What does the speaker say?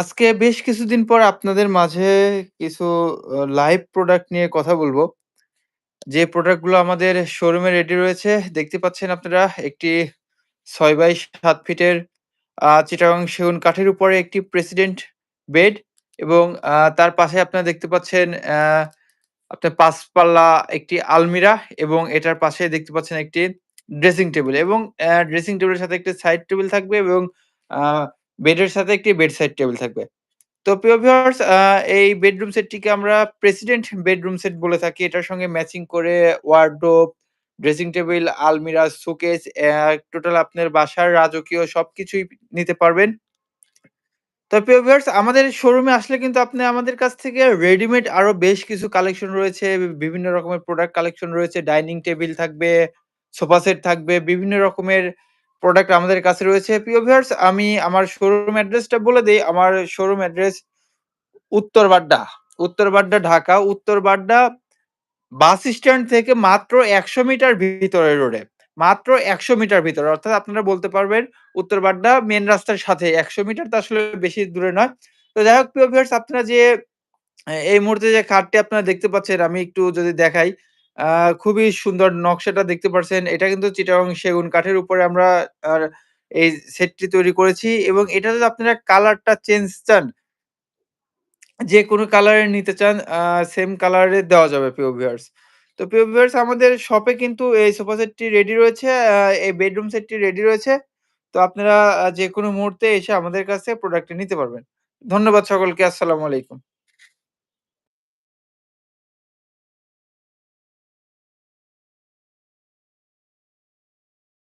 আজকে বেশ কিছুদিন পর আপনাদের মাঝে কিছু লাইভ প্রোডাক্ট নিয়ে কথা বলব। যে প্রোডাক্টগুলো আমাদের শোরুমে রেডি রয়েছে, দেখতে পাচ্ছেন আপনারা একটি ৬ বাই ৭ ফিটের আ চিটাগং সেগুন কাঠের উপরে একটি প্রেসিডেন্ট বেড এবং তার পাশে আপনারা দেখতে পাচ্ছেন আপনার ৫ পাল্লা একটি আলমিরা এবং এটার পাশে দেখতে পাচ্ছেন একটি ড্রেসিং টেবিল এবং ড্রেসিং টেবলের সাথে একটি সাইড টেবিল থাকবে এবং, আ বেডের সাথে একটি বেড সাইড টেবল থাকবে। তো প্রিয় ভিউয়ার্স আ এই বেডরুম সেটটিকে আমরা প্রেসিডেন্ট বেডরুম সেট বলে থাকি। এটার সঙ্গে ম্যাচিং করে ওয়ারড্রোব, ড্রেসিং টেবিল আলমিরা, অ্যা টোটাল আপনার বাসার রাজকীয় সবকিছুই নিতে পারবেন। তো প্রিয় ভিউয়ার্স আমাদের শোরুমে আসলে কিন্তু আপনি আমাদের কাছ থেকে রেডিমেড আরও বেশ কিছু কালেকশন রয়েছে। বিভিন্ন রকমের প্রোডাক্ট কালেকশন রয়েছে। ডাইনিং টেবিল থাকবে, সোফা সেট থাকবে, বিভিন্ন রকমের প্রোডাক্ট আমাদের কাছে রয়েছে। প্রিয় ভিউয়ার্স আমি আমার শোরুম অ্যাড্রেসটা বলে দেই। আমার শোরুম অ্যাড্রেস উত্তর বাড্ডা, উত্তর বাড্ডা, ঢাকা। উত্তর বাড্ডা বাস স্ট্যান্ড থেকে মাত্র ১০০ মিটার ভিতরে রোডে। মাত্র ১০০ মিটার ভিতরে। অর্থাৎ আপনারা বলতে পারবেন উত্তর বাড্ডা মেন রাস্তার সাথে ১০০ মিটার তো আসলে বেশি দূরে নয়। তো যাই হোক প্রিয় ভিউয়ার্স আপনারা যে এই মুহূর্তে যে খাটটি আপনারা দেখতে পাচ্ছেন আমি একটু যদি দেখাই। খুবই সুন্দর নকশাটা দেখতে পারছেন। এটা কিন্তু চিটাগং সেগুন কাঠের উপরে আমরা এই সেটটি তৈরি করেছি এবং এটা যদি আপনারা কালারটা চেঞ্জ চান যেকোনো কালারের নিতে চান সেম কালারের দেওয়া যাবে প্রিয় ভিউয়ার্স। তো প্রিয় ভিউয়ার্স আমাদের শপে কিন্তু এই সোফা সেটটি রেডি রয়েছে। এই বেডরুম সেটটি রেডি রয়েছে। তো আপনারা, আ যেকোনো মুহূর্তে এসে আমাদের কাছে প্রোডাক্টটি নিতে পারবেন। ধন্যবাদ সকলকে। আসসালামু আলাইকুম।